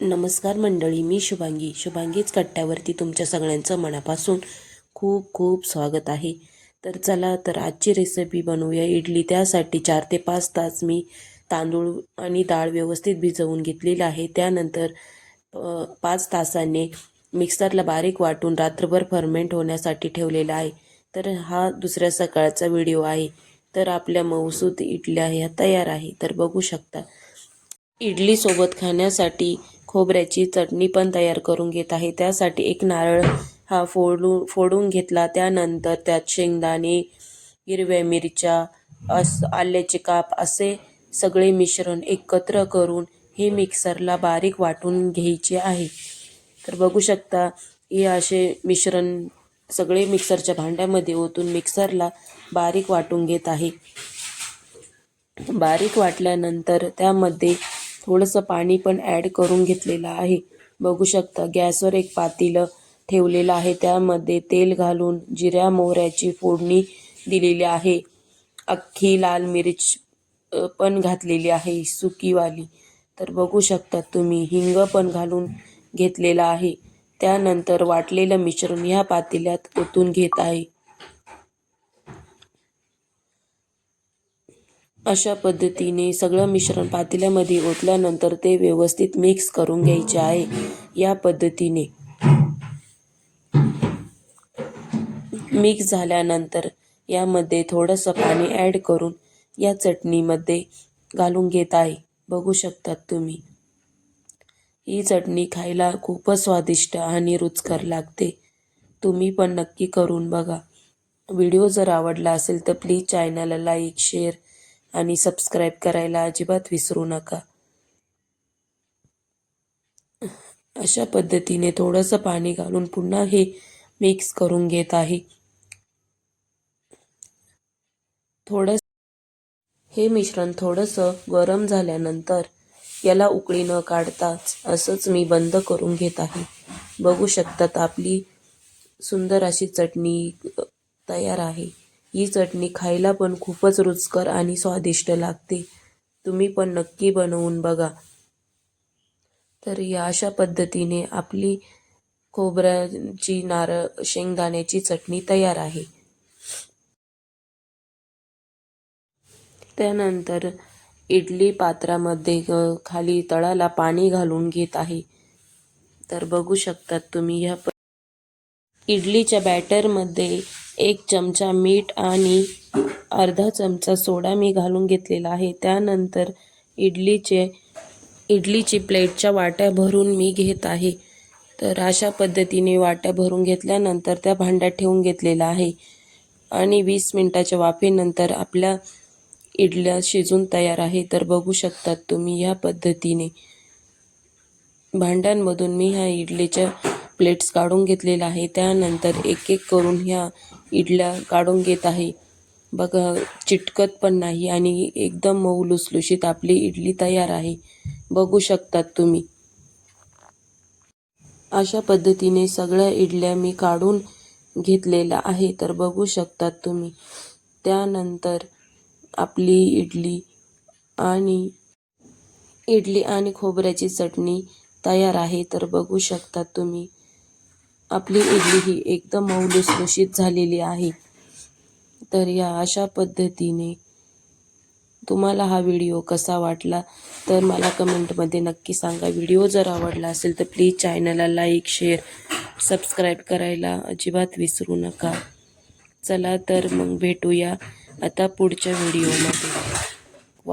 नमस्कार मंडळी मी शुभांगी. शुभांगीच कट्ट्यावरती तुमच्या सगळ्यांचं मनापासून खूप खूप स्वागत आहे. तर चला तर आजची रेसिपी बनवूया. इडली त्यासाठी चार ते पाच तास मी तांदूळ आणि डाळ व्यवस्थित भिजवून घेतलेली आहे. त्यानंतर पाच तासाने मिक्सरला बारीक वाटून रात्रभर फर्मेंट होण्यासाठी ठेवलेला आहे. तर हा दुसऱ्या सकाळचा व्हिडिओ आहे. तर आपल्या मऊसूत इडल्या ह्या तयार आहे. तर बघू शकता. इडलीसोबत खाण्यासाठी खोबऱ्याची चटणी पण तयार करून घेत आहे. त्यासाठी एक नारळ हा फोडू फोडून घेतला. त्यानंतर त्यात शेंगदाणे हिरव्या मिरच्या अस आल्याचे काप असे सगळे मिश्रण एकत्र करून हे मिक्सरला बारीक वाटून घ्यायचे आहे. तर बघू शकता हे असे मिश्रण सगळे मिक्सरच्या भांड्यामध्ये ओतून मिक्सरला बारीक वाटून घेत आहे. बारीक वाटल्यानंतर त्यामध्ये थोडंसं पाणी पण ॲड करून घेतलेलं आहे. बघू शकता गॅसवर एक पातेलं ठेवलेलं आहे. त्यामध्ये तेल घालून जिऱ्या मोहऱ्याची फोडणी दिलेली आहे. अख्खी लाल मिरच पण घातलेली आहे सुकीवाली. तर बघू शकता तुम्ही हिंग पण घालून घेतलेला आहे. त्यानंतर वाटलेलं मिश्रण ह्या पातेल्यात ओतून घेत आहे. अशा पद्धतीने सगळं मिश्रण पातेल्यामध्ये ओतल्यानंतर ते व्यवस्थित मिक्स करून घ्यायचे आहे. या पद्धतीने मिक्स झाल्यानंतर यामध्ये थोडंसं पाणी ॲड करून या चटणीमध्ये घालून घेत आहे. बघू शकतात तुम्ही. ही चटणी खायला खूपच स्वादिष्ट आणि रुचकर लागते. तुम्ही पण नक्की करून बघा. व्हिडिओ जर आवडला असेल तर प्लीज चॅनलला लाईक शेअर आणि सबस्क्राईब करायला अजिबात विसरू नका. अशा पद्धतीने थोडंसं पाणी घालून पुन्हा हे मिक्स करून घेत आहे. थोडं हे मिश्रण थोडंसं गरम झाल्यानंतर याला उकळी न काढताच असंच मी बंद करून घेत आहे. बघू शकतात आपली सुंदर अशी चटणी तयार आहे. ही चटणी खायला पण खूपच रुचकर आणि स्वादिष्ट लागते. तुम्ही पण नक्की बनवून बघा. तर या अशा पद्धतीने आपली खोबऱ्याची नारळ शेंगदाण्याची चटणी तयार आहे. त्यानंतर इडली पात्रामध्ये खाली तळाला पाणी घालून घेत आहे. तर बघू शकतात तुम्ही ह्या इडलीच्या बॅटरमध्ये एक चमचा मीठ आणि अर्धा चमचा सोडा मी घालून घेतलेला आहे. त्यानंतर इडलीचे इडलीची प्लेटच्या वाट्या भरून मी घेत आहे. तर अशा पद्धतीने वाट्या भरून घेतल्यानंतर त्या भांड्यात ठेवून घेतलेला आहे. आणि वीस मिनटाच्या वाफेनंतर आपल्या इडल्या शिजून तयार आहे. तर बघू शकतात तुम्ही ह्या पद्धतीने. भांड्यांमधून मी ह्या इडलीच्या प्लेट्स काढून घेतलेल्या आहे. त्यानंतर एक एक करून ह्या इडल्या काढून घेत आहे. बघा चिटकत पण नाही आणि एकदम मऊ लुसलुशीत आपली इडली तयार आहे. बघू शकतात तुम्ही. अशा पद्धतीने सगळ्या इडल्या मी काढून घेतलेल्या आहे तर बघू शकतात तुम्ही. त्यानंतर आपली इडली आणि इडली आणि खोबऱ्याची चटणी तयार आहे तर बघू शकतात तुम्ही. आपली इडली ही एकदम मऊ लुसलुशीत झालेली आहे. तर या अशा पद्धतीने तुम्हाला हा व्हिडिओ कसा वाटला तर मला कमेंटमध्ये नक्की सांगा. व्हिडिओ जर आवडला असेल तर प्लीज चॅनलला लाईक शेअर सबस्क्राईब करायला अजिबात विसरू नका. चला तर मग भेटूया आता पुढच्या व्हिडिओमध्ये.